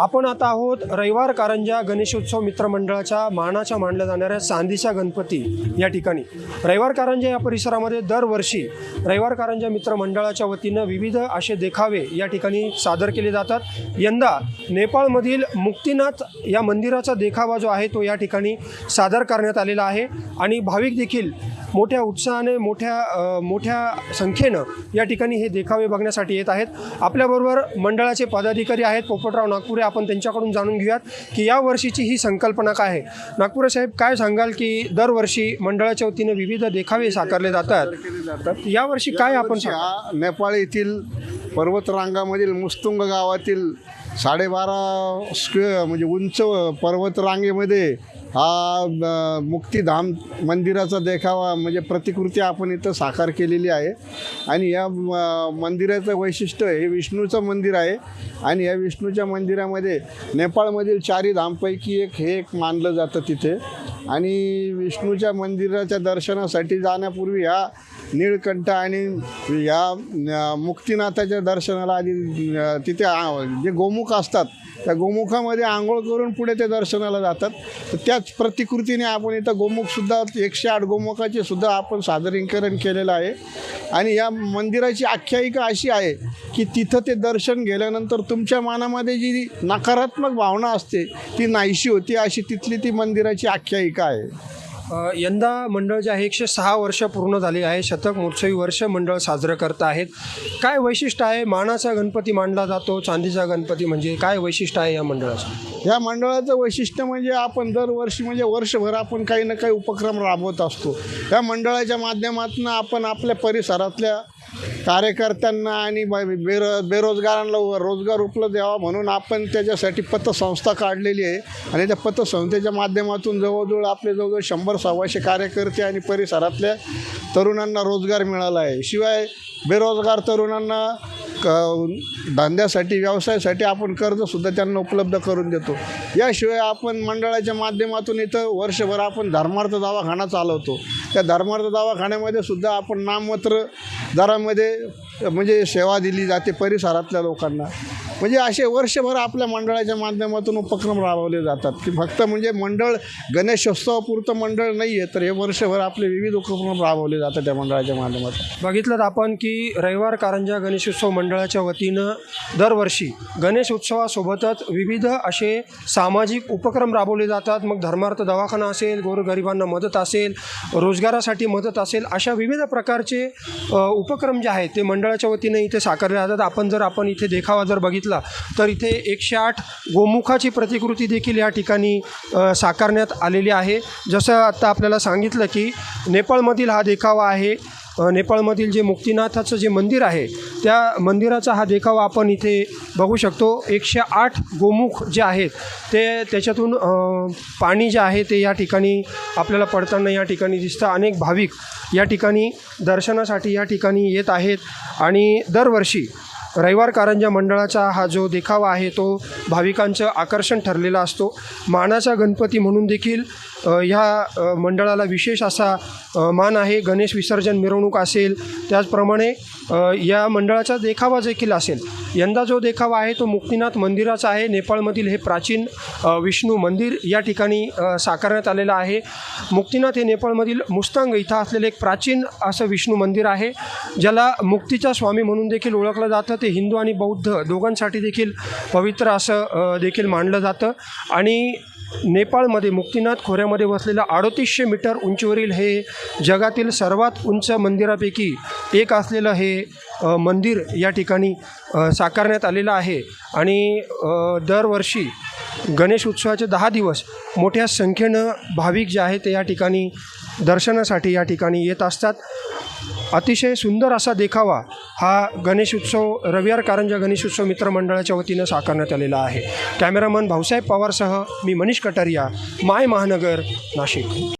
आपण आता आहोत रविवार कारंजा गणेशोत्सव मित्रमंडळाच्या मानाच्या मानल्या जाणाऱ्या चांदीचा गणपती या ठिकाणी. रविवार कारंजा या परिसरामध्ये दरवर्षी रविवार कारंजा मित्रमंडळाच्या वतीनं विविध असे देखावे या ठिकाणी सादर केले जातात. यंदा नेपाळमधील मुक्तीनाथ या मंदिराचा देखावा जो आहे तो या ठिकाणी सादर करण्यात आलेला आहे आणि भाविक देखील मोठ्या उत्साहाने मोठ्या मोठ्या संख्येनं या ठिकाणी हे देखावे बघण्यासाठी येत आहेत. आपल्याबरोबर मंडळाचे पदाधिकारी आहेत पोपटराव नागपुरे आपण त्यांच्याकडून जाणून घेऊयात की या वर्षीची ही संकल्पना काय आहे. नागपुरे साहेब काय सांगाल की दरवर्षी मंडळाच्या वतीने विविध देखावे साकारले जातात. यावर्षी काय आपण नेपाळ येथील पर्वतरांगामधील मुस्तुंग गावातील साडेबारा स्क्वे म्हणजे उंच पर्वतरांगेमध्ये हा मुक्तिधाम मुक्तीधाम मंदिराचा देखावा म्हणजे प्रतिकृती आपण इथं साकार केलेली आहे. आणि या म- मंदिराचं वैशिष्ट्य हे विष्णूचं मंदिर आहे. आणि या विष्णूच्या मंदिरामध्ये नेपाळमधील चारी धामपैकी एक हे एक मानलं जातं तिथे. आणि विष्णूच्या मंदिराच्या दर्शनासाठी जाण्यापूर्वी ह्या निळकंठ आणि या मुक्तिनाथाच्या दर्शनाला आधी तिथे जे गोमुख असतात त्या गोमुखामध्ये आंघोळ करून पुढे ते दर्शनाला जातात. तर त्याच प्रतिकृतीने आपण इथं गोमुखसुद्धा एकशे आठ गोमुखाचे सुद्धा आपण सादरीकरण केलेलं आहे. आणि या मंदिराची आख्यायिका अशी आहे की तिथं ते दर्शन गेल्यानंतर तुमच्या मनामध्ये जी नकारात्मक भावना असते ती नाहीशी होती अशी तिथली ती मंदिराची आख्यायिका. आहे अ, यंदा मंडळ जे आहे एकशे सहा वर्ष पूर्ण झाली आहे. शतक महोत्सवी वर्ष मंडळ साजरं करत आहेत. काय वैशिष्ट्य आहे? मानाचा गणपती मांडला जातो चांदीचा गणपती म्हणजे काय वैशिष्ट्य आहे या मंडळाचं? या मंडळाचं वैशिष्ट्य म्हणजे आपण दरवर्षी म्हणजे वर्षभर आपण काही ना काही उपक्रम राबवत असतो. या मंडळाच्या माध्यमातून आपण आपल्या परिसरातल्या कार्यकर्त्यांना आणि ब- बेरो बेरोजगारांना रोजगार उपलब्ध यावा म्हणून आपण त्याच्यासाठी पतसंस्था काढलेली आहे. आणि त्या पतसंस्थेच्या माध्यमातून जवळजवळ आपले जवळजवळ शंभर सव्वाशे कार्यकर्ते आणि परिसरातल्या तरुणांना रोजगार मिळाला आहे. शिवाय बेरोजगार तरुणांना क धंद्यासाठी व्यवसायासाठी आपण कर्जसुद्धा त्यांना उपलब्ध करून देतो. याशिवाय आपण मंडळाच्या माध्यमातून इथं वर्षभर आपण धर्मार्थ दवाखाना चालवतो. त्या धर्मार्थ दवाखान्यामध्ये सुद्धा आपण नाममात्र दरामध्ये म्हणजे सेवा दिली जाते परिसरातल्या लोकांना. म्हणजे असे वर्षभर आपल्या मंडळाच्या माध्यमातून उपक्रम राबवले जातात की फक्त म्हणजे मंडळ गणेशोत्सवापुरतं मंडळ नाही आहे तर हे वर्षभर आपले विविध उपक्रम राबवले जातात त्या मंडळाच्या माध्यमातून. बघितलं आपण की रविवार कारंजा गणेशोत्सव मंडळाच्या वतीनं दरवर्षी गणेश उत्सवासोबतच विविध असे सामाजिक उपक्रम राबवले जातात. मग धर्मार्थ दवाखाना असेल गोरगरिबांना मदत असेल रोजगारासाठी मदत असेल अशा विविध प्रकारचे उपक्रम जे आहेत ते मंडळ मंडळाच्या वतीने इथे साकारले जातात. आपण जर आपण इथे देखावा जर बघितला तर इथे एकशे आठ गोमुखाची प्रतिकृती देखील या ठिकाणी साकारण्यात आलेली आहे. जसं आत्ता आपल्याला सांगितलं की नेपाळमधील हा देखावा आहे. नेपाळमधील जे मुक्तिनाथाचं जे मंदिर आहे त्या मंदिराचा हा देखावा आपण इथे बघू शकतो. एकशे आठ गोमुख जे आहेत ते त्याच्यातून पाणी जे आहे ते या ठिकाणी आपल्याला पडताना या ठिकाणी दिसतं. अनेक भाविक या ठिकाणी दर्शनासाठी या ठिकाणी येत आहेत आणि दरवर्षी रविवार कारंजा मंडळाचा हा जो देखावा आहे तो भाविकांचं आकर्षण ठरलेला असतो. मानाचा गणपती म्हणून देखील ह्या मंडळाला विशेष असा मान आहे. गणेश विसर्जन मिरवणूक असेल त्याचप्रमाणे या मंडळाचा देखावा देखील असेल. यंदा जो देखावा आहे तो मुक्तीनाथ मंदिराचा आहे. नेपाळमधील हे प्राचीन विष्णू मंदिर या ठिकाणी साकारण्यात आलेलं आहे. मुक्तीनाथ हे नेपाळमधील मुस्तांग इथं असलेले एक प्राचीन असं विष्णू मंदिर आहे ज्याला मुक्तीचा स्वामी म्हणून देखील ओळखलं जातं. ते हिंदू आणि बौद्ध दोघांसाठी देखील पवित्र असं देखील मानलं जातं. आणि नेपाळमध्ये मुक्तीनाथ खोऱ्यामध्ये वसलेलं अडोतीसशे मीटर उंचीवरील हे जगातील सर्वात उंच मंदिरापैकी एक असलेलं हे मंदिर या ठिकाणी साकारण्यात आलेलं आहे. आणि दरवर्षी गणेश उत्सवाचे दहा दिवस मोठ्या संख्येनं भाविक जे आहेत ते या ठिकाणी दर्शनासाठी या ठिकाणी येत असतात. अतिशय सुंदर असा देखावा हा गणेश उत्सव रविवार कारंजा गणेश उत्सव मित्रमंडळाच्या वतीनं साकारण्यात आलेला आहे. कॅमेरामन भाऊसाहेब पवारसह मी मनीष कटारिया माय महानगर नाशिक.